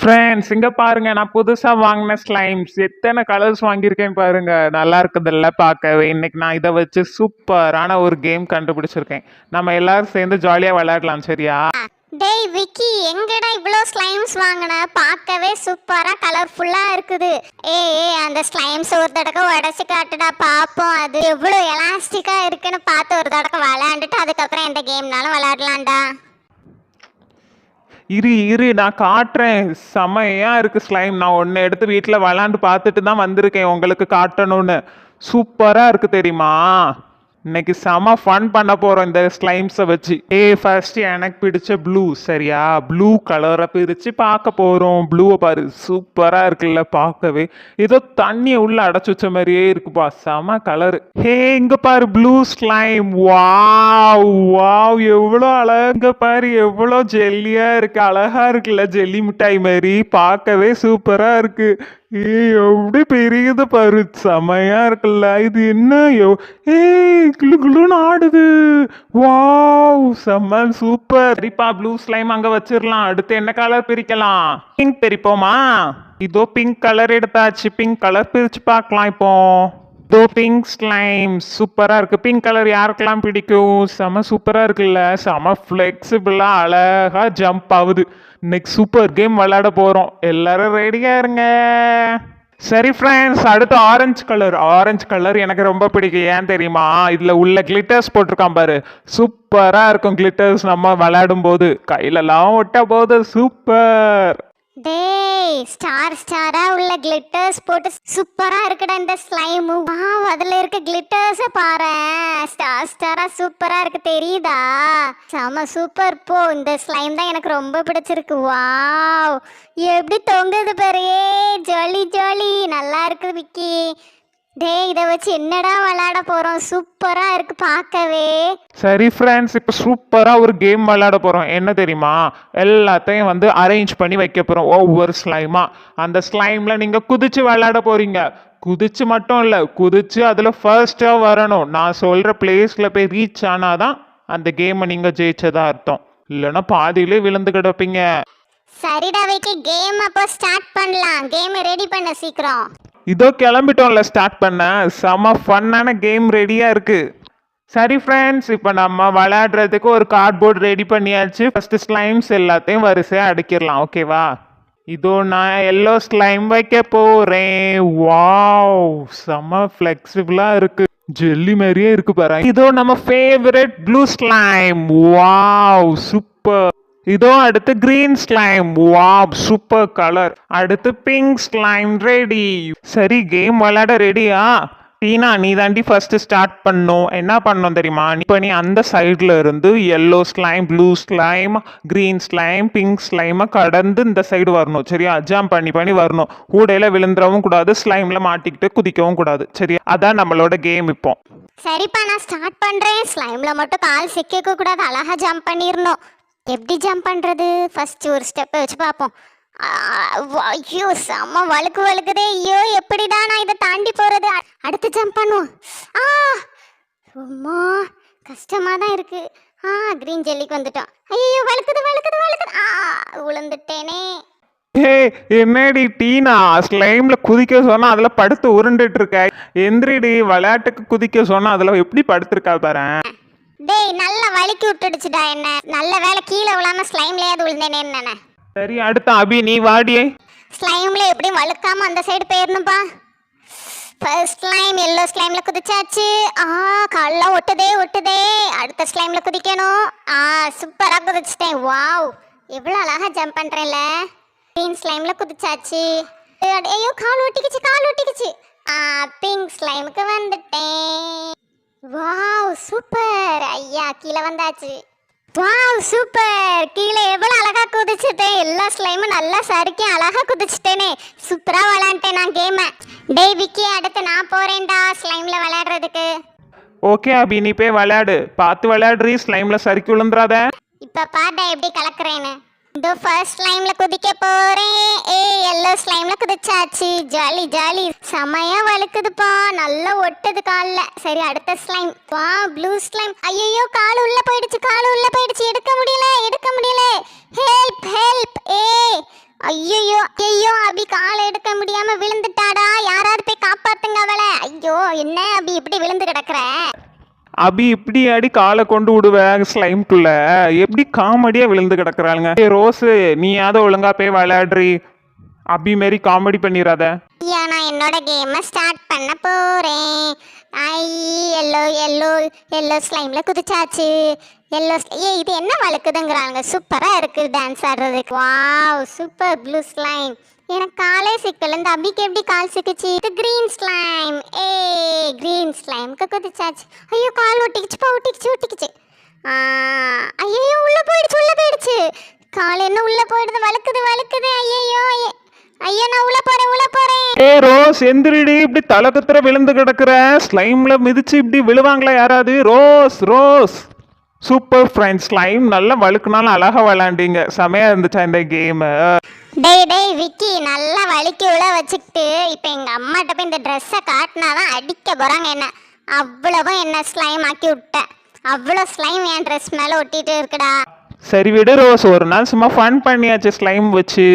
Friends இங்க பாருங்க நான் புதுசா வாங்கின ஸ்லைம்ஸ் எத்தனை கலர்ஸ் வாங்கியிருக்கேன் பாருங்க. நல்லா இருக்குதுல்ல பார்க்கவே. இன்னைக்கு நான் இதை வச்சு சூப்பரான ஒரு கேம் கண்டுபிடிச்சிருக்கேன். நம்ம எல்லாரும் சேர்ந்து ஜாலியா விளையாடலாம் சரியா? டேய் விக்கி எங்கடா இவ்வளோ ஸ்லைம்ஸ் வாங்கின? பார்க்கவே சூப்பராக கலர்ஃபுல்லாக இருக்குது. ஏய் அந்த ஸ்லைம்ஸ் ஒரு தடவை உடச்சி காட்டுடா பார்ப்போம் அது எவ்வளோ எலாஸ்டிக்காக இருக்குன்னு பார்த்து ஒரு தடவை விளையாண்டுட்டு அதுக்கப்புறம் எந்த கேம்னாலும் விளையாடலாம்டா. இரு இரு நான் காட்டுறேன். செமையாக இருக்குது ஸ்லைம் நான் ஒன்று எடுத்து வீட்டில் விளாண்டு பார்த்துட்டு தான் வந்திருக்கேன். உங்களுக்கு காட்டணும்னு. சூப்பராக இருக்குது தெரியுமா? இன்னைக்கு செம ஃபன் பண்ண போகிறோம் இந்த ஸ்லைம்ஸை வச்சு. ஏ ஃபர்ஸ்ட் எனக்கு பிடிச்ச ப்ளூ சரியா? ப்ளூ கலரை பிரித்து பார்க்க போகிறோம் ப்ளூவை பாரு சூப்பராக இருக்குல்ல பார்க்கவே. ஏதோ தண்ணியை உள்ளே அடைச்சி வச்ச மாதிரியே இருக்குப்பா. செம கலர் ஹே இங்கே பாரு ப்ளூ ஸ்லைம் வாவ் வாவ் எவ்வளோ அழகா பாரு. எவ்வளோ ஜெல்லியாக இருக்குது அழகாக இருக்குல்ல ஜெல்லி மிட்டாய் மாதிரி. பார்க்கவே சூப்பராக இருக்குது ஏய் எப்படி பெரியது பாரு. செமையா இருக்குல்ல. இது என்ன? ஏய் குளு குளுன்னு ஆடுது. வாவ் செம்ம சூப்பர். சரிப்பா ப்ளூ ஸ்லைம் அங்க வச்சிரலாம். அடுத்து என்ன கலர் பிரிக்கலாம்? பிங்க் பிரிப்போமா? இதோ பிங்க் கலர் எடுத்தாச்சு. பிங்க் கலர் பிரிச்சு பார்க்கலாம் இப்போ. தோ பிங்க் ஸ்லைம் சூப்பராக இருக்குது பிங்க் கலர் யாருக்கெல்லாம் பிடிக்கும்? செம சூப்பராக இருக்குல்ல. செம ஃப்ளெக்சிபிளாக அழகா ஜம்ப் ஆகுது. இன்னைக்கு சூப்பர் கேம் விளையாட போகிறோம் எல்லாரும் ரெடியாக இருங்க. சரி ஃப்ரெண்ட்ஸ் அடுத்து ஆரஞ்சு கலர் ஆரஞ்சு கலர் எனக்கு ரொம்ப பிடிக்கும். ஏன் தெரியுமா? இதில் உள்ள கிளிட்டர்ஸ் போட்டிருக்கான் பாரு. சூப்பராக இருக்கும் கிளிட்டர்ஸ் நம்ம விளையாடும் போது கையிலலாம் ஒட்ட போது சூப்பர் டேய் ஸ்டார் ஸ்டாரா உள்ள கிளிட்டர்ஸ் போட்டு சூப்பரா இருக்குடா இந்த ஸ்லைம் வா அதுல இருக்க கிளிட்டர்ஸ் பாரு. ஸ்டார் ஸ்டாரா சூப்பரா இருக்கு தெரியுதா? செம சூப்பர் போ இந்த ஸ்லைம் தான் எனக்கு ரொம்ப பிடிச்சிருக்கு. வாவ் எப்படி தொங்குது பாரு. Jolly jolly. நல்லா இருக்குது விக்கி. டேய் இதை வச்சு என்னடா விளையாட போறோம்? சூப்பரா இருக்கு பார்க்கவே. சரி ஃப்ரெண்ட்ஸ் இப்போ சூப்பராக ஒரு கேம் விளையாட போகிறோம் என்ன தெரியுமா? எல்லாத்தையும் வந்து அரேஞ்ச் பண்ணி வைக்க போகிறோம் ஒவ்வொரு ஸ்லைமாக அந்த ஸ்லைமில் நீங்கள் குதிச்சு விளையாட போகிறீங்க குதிச்சு மட்டும் இல்லை குதிச்சு அதில் ஃபர்ஸ்ட்டாக வரணும். நான் சொல்கிற பிளேஸில் போய் ரீச் ஆனாதான் அந்த கேமை நீங்கள் ஜெயிச்சதா அர்த்தம். இல்லைன்னா பாதியிலே விழுந்து கிடப்பீங்க. சரிடா விக்கி. கேம் அப்போ ஸ்டார்ட் பண்ணலாம். கேம் ரெடி பண்ண சீக்கிரம். இதோ கிளம்பிட்டோம்ல ஸ்டார்ட் பண்ண. செம ஃபன்னான கேம் ரெடியாக இருக்குது சரி ஃப்ரெண்ட்ஸ் இப்போ நம்ம விளையாடுறதுக்கு ஒரு கார்ட்போர்ட் ரெடி பண்ணியாச்சு. ஃபஸ்ட்டு ஸ்லைம்ஸ் எல்லாத்தையும் வரிசையாக அடிக்கிடலாம் ஓகேவா இதோ நான் எல்லோ ஸ்லைம் வைக்க போகிறேன் வாவ் செம ஃப்ளெக்சிபிளாக இருக்குது ஜெல்லி மாதிரியே இருக்கு பாரு. இதோ நம்ம favourite blue slime wow super இதோ அடுத்து green slime wow super colour அடுத்து பிங்க் ஸ்லைம் ரெடி சரி கேம் விளையாட ரெடியா டீனா நீ தாண்டி ஃபர்ஸ்ட் ஸ்டார்ட் பண்ணும். என்ன பண்ணணும் தெரியுமா? இப்போ நீ அந்த சைடில் இருந்து yellow slime blue slime green slime pink ஸ்லைமை கடந்து இந்த சைடு வரணும். சரியா? ஜம்ப் பண்ணி பண்ணி வரணும். கூடையில விழுந்துடவும் கூடாது ஸ்லைமில் மாட்டிக்கிட்டு குதிக்கவும் கூடாது. சரியா அதான் நம்மளோட கேம் இப்போ. சரிப்பா நான் ஸ்டார்ட் பண்ணுறேன் ஸ்லைமில் மட்டும் கால் சிக்க கூடாது. அழகா ஜம்ப் பண்ணிடணும் எப்படி ஜம்ப் பண்ணுறது ஃபஸ்ட்டு ஒரு ஸ்டெப்பை வச்சு பார்ப்போம். ஐயோ செம்ம வழுக்கு வழுக்குதே. ஐயோ எப்படிடா நான் இதை தாண்டி போகிறது அடுத்து ஜம்ப் பண்ணுவோம். ஆ ரொம்ப கஷ்டமா தான் இருக்கு. ஆ க்ரீன் ஜெல்லிக்கு வந்துட்டோம். ஐயோ வழுக்குது வழுக்குது வழுக்குது. ஆ விழுந்துட்டேனே ஹே என்னடி டீனா? ஸ்லைமில் குதிக்க சொன்னால் அதில் படுத்து உருண்டுட்டு இருக்க. எந்திரிடி விளையாட்டுக்கு குதிக்க சொன்னால் அதில் எப்படி படுத்துருக்கா பாரு. வழுக்கி விட்டுடுச்சுடா என்ன? நல்ல வேலை கீழே விழாம ஸ்லைம்லயாவது விழுந்தேனே என்ன சரி அடுத்த அபி நீ வாடியே ஸ்லைம்ல எப்படியும் வழுக்காம அந்த சைடு போயிடணும்பா ஃபர்ஸ்ட் ஸ்லைம் எல்லோ ஸ்லைம்ல குதிச்சாச்சு. ஆ கால்லாம் ஒட்டுதே ஒட்டுதே. அடுத்த ஸ்லைம்ல குதிக்கணும். ஆ சூப்பரா குதிச்சிட்டேன். வாவ் எவ்வளோ அழகா ஜம்ப் பண்றேன்ல. க்ரீன் ஸ்லைம்ல குதிச்சாச்சு. ஐயோ கால் ஒட்டிக்கிச்சு கால் ஒட்டிக்கிச்சு. ஆ பிங்க் ஸ்லைமுக்கு வந்துட்டேன். Wow super. ஐயா கீழே வந்தாச்சு. Wow super. கீழே எவ்வளவு அழகா குதிச்சிட்டேன் எல்லா ஸ்லைமும் நல்லா சறுக்கி அழகா குதிச்சிட்டேனே. சூப்பரா விளையாண்டேன் நான் கேமை டேய் விக்கி அடுத்து நான் போறேன்டா ஸ்லைம்ல விளையாடுறதுக்கு. ஓகே அபி நீ போய் விளையாடு. பார்த்து விளையாடுறீ ஸ்லைம்ல சறுக்கி விழுந்துறாத. இப்ப பாட்டா எப்படி கலக்குறேன்னு? இதோ ஃபர்ஸ்ட் ஸ்லைம்ல குதிக்க போறேன். ஏய் எல்லோ ஸ்லைம்ல குதிச்சாச்சு. Jolly jolly. செமையா வழுக்குதுப்பா. நல்லா ஒட்டுது கால்ல. சரி அடுத்த ஸ்லைம் வா ப்ளூ ஸ்லைம் ஐயோ கால் உள்ள போயிடுச்சு கால் உள்ள போயிடுச்சு. எடுக்க முடியல எடுக்க முடியல. ஹெல்ப் ஹெல்ப் ஏ ஐயோ ஐயோ அபி காலை எடுக்க முடியாம விழுந்துட்டாடா. யாராவது போய் காப்பாத்துங்க அவளை. ஐயோ என்ன அபி இப்படி விழுந்து கிடக்குற? அபி இப்படி ஆடி காலை கொண்டு விடுவேன் ஸ்லைம்குள்ள. எப்படி காமெடியா விழுந்து கிடக்குறாளுங்க. ஏய் ரோஸு நீயாவது ஒழுங்கா போய் விளையாடுறி? அபி மாரி காமெடி பண்ணிடாத நான் என்னோட கேமை ஸ்டார்ட் பண்ண போறேன். ஐ எல்லோ எல்லோ எல்லோ ஸ்லைம்ல குதிச்சாச்சு. எல்லோ ஏ இது என்ன வழக்குதுங்கிறாங்க சூப்பரா இருக்கு டான்ஸ் ஆடுறதுக்கு. வாவ் சூப்பர் ப்ளூ ஸ்லைம் எனக்கு காலே சிக்கல. இந்த அபிக்கு எப்படி கால் சிக்கிச்சு? இது கிரீன் ஸ்லைம் ஏ கிரீன் ஸ்லைம் குதிச்சாச்சு. ஐயோ கால் ஒட்டிக்கிச்சுப்பா ஒட்டிக்கிச்சு ஒட்டிக்கிச்சு. ஐயோ உள்ள போயிடுச்சு உள்ள போயிடுச்சு. கால் என்ன உள்ள போயிடுது? வழுக்குது வழுக்குது. ஐயோ ஐயோ நான் உள்ள போறேன் உள்ள போறேன். ஏ ரோஸ் எந்திரிடி. இப்படி தலை குத்துற விழுந்து கிடக்குற. ஸ்லைம்ல மிதிச்சு இப்படி விழுவாங்களா யாராவது? Rose Rose. Super friends slime நல்லா வழுக்குனாலும் அழகாக விளாண்டிங்க செமையாக இருந்துச்சா இந்த கேமு டேய் டேய் விக்கி நல்லா வலிக்கு உள்ள வச்சுக்கிட்டு இப்போ எங்கள் அம்மாட்ட போய் இந்த ட்ரெஸ்ஸை காட்டினாதான் அடிக்க போகிறாங்க என்ன. அவ்வளவும் என்ன ஸ்லைம் ஆக்கி விட்டேன் அவ்வளோ ஸ்லைம் என் ட்ரெஸ் மேலே ஒட்டிகிட்டு இருக்குடா. சரி விடு ரோஸ். ஒரு நாள் சும்மா ஃபன் பண்ணியாச்சு ஸ்லைம் வச்சு.